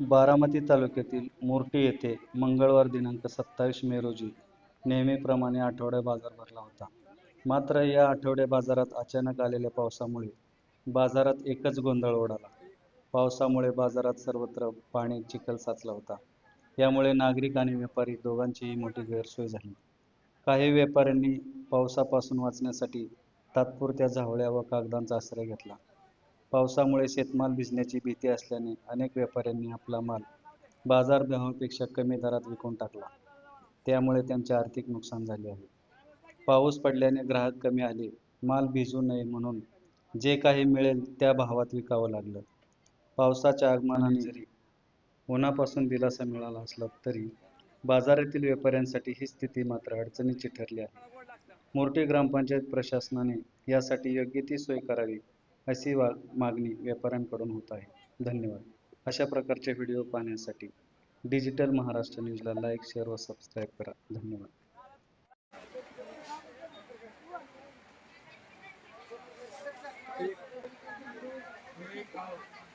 बारामती तालुक्यातील मोर्टी येथे मंगळवार दिनांक सत्तावीस मे रोजी नेहमीप्रमाणे आठवडा बाजार भरला होता. मात्र या आठवडे बाजारात अचानक आलेल्या पावसामुळे बाजारात एकच गोंधळ उडाला पावसामुळे बाजारात सर्वत्र पाणी चिखल साचला होता. यामुळे नागरिक आणि व्यापारी दोघांचीही मोठी गैरसोय झाली. काही व्यापाऱ्यांनी पावसापासून वाचण्यासाठी तात्पुरत्या झावळ्या व कागदांचा आश्रय घेतला. पावसामुळे शेतमाल भिजण्याची भीती असल्याने अनेक व्यापाऱ्यांनी आपला माल बाजारभावापेक्षा कमी दरात विकून टाकला. त्यामुळे त्यांचे आर्थिक नुकसान झाले आहे. पाऊस पडल्याने ग्राहक कमी आले माल भिजू नये म्हणून जे काही मिळेल त्या भावात विकावं लागलं. पावसाच्या आगमनाने जरी उन्हापासून दिलासा मिळाला असला तरी बाजारातील व्यापाऱ्यांसाठी ही स्थिती मात्र अडचणीची ठरली आहे. मोर्टी ग्रामपंचायत प्रशासनाने यासाठी योग्य ती सोय करावी अशी वा मागणी व्यापाऱ्यांकडून होत आहे. धन्यवाद. अशा प्रकारचे व्हिडिओ पाहण्यासाठी डिजिटल महाराष्ट्र न्यूजला लाईक शेअर व सबस्क्राईब करा. धन्यवाद. एक